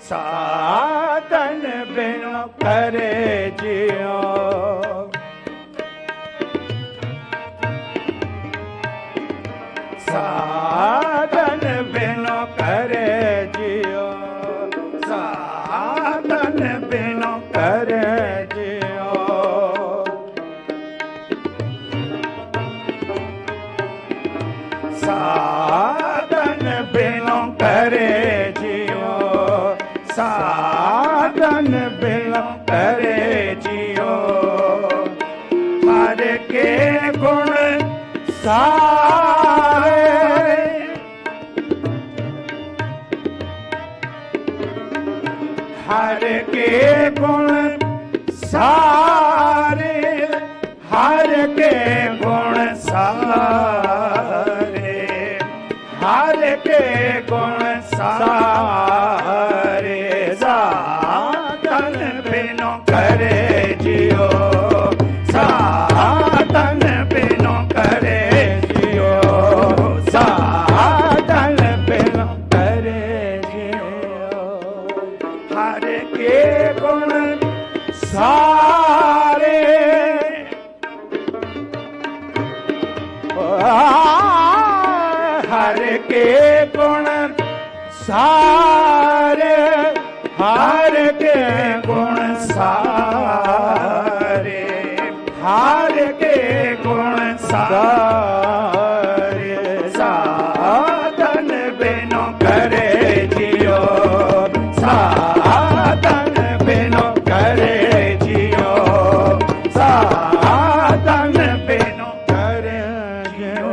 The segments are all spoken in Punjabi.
ਸਾਧਨ ਬਿਨ ਕਰੇ ਜਿਉ। ਸਾਧਨ ਬਿਨ ਕਰੇ ਜਿਉ। ਸਾਧਨ ਬਿਨ ਕਰੇ ਹਰ ਕੇ ਗੁਣ ਸਾਰੇ ਹਰ ਕੇ ਗੁਣ ਸਾਰੇ ਹਰ ਕੇ ਗੁਣ ਸਾਰੇ ਹਰ ਕੇ ਗੁਣ ਸਾਰੇ ਸਾਰੇ, ਹਰ ਕੇ ਗੁਣ ਸਾਰੇ। ਹਰ ਕੇ ਗੁਣ ਸਾਰੇ। ਸਾਧਨ ਬਿਨੋ ਕਰੇ ਜਿਉ ਸਾਧਨ ਬਿਨੋ ਕਰੇ ਜਿਉ ਸਾਧਨ ਬਿਨੋ ਕਰੇ ਜਿਉ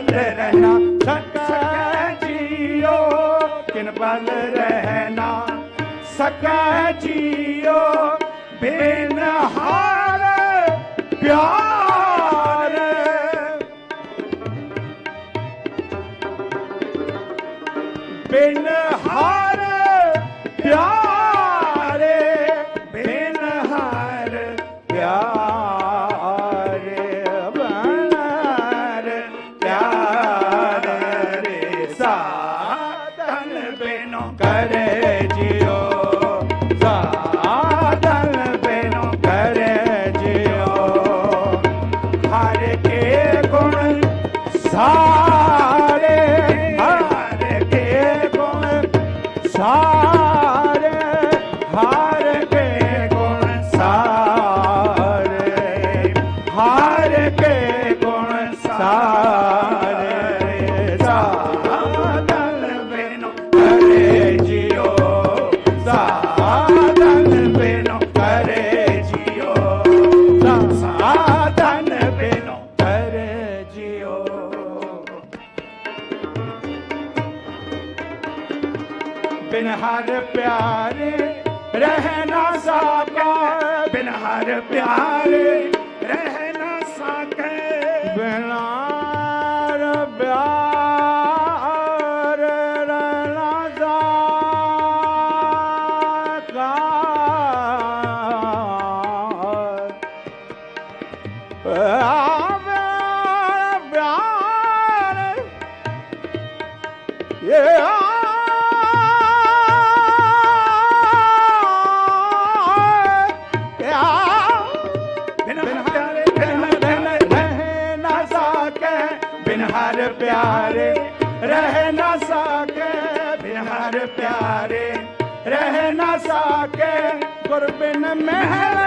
ਜੀਓ ਓ ਖਿਨ ਰਹਿਣਾ ਸਕੈ ਜੀਓ ਖਿਨ ਪਲ ਰਹਿਣਾ। ਸਕੈ ਜੀਓ ਬਿਨ ਹਾਰ ਪਿਆਰ। ਬਿਨ ਹਾਰ ਪਿਆਰੇ ਬਿਨ ਹਾਰ ਪਿਆਰੇ। ਸਾਧਨ ਬਿਨੋ ਬਿਨ ਹਰ ਪਿਆਰੇ ਰਹਿ ਨਾ ਸਕੈ। ਬਿਨ ਹਰ ਪਿਆਰੇ ਰਹਿ ਨਾ ਸਕੈ। ਬਿਨ ਹਰ ਪਿਆਰ ਰਹਿ ਨਾ ਸਕੈ ਆਵੇ ਪਿਆਰ ਬਿਨ ਹਰ ਪਿਆਰੇ ਰਹਿ ਨਾ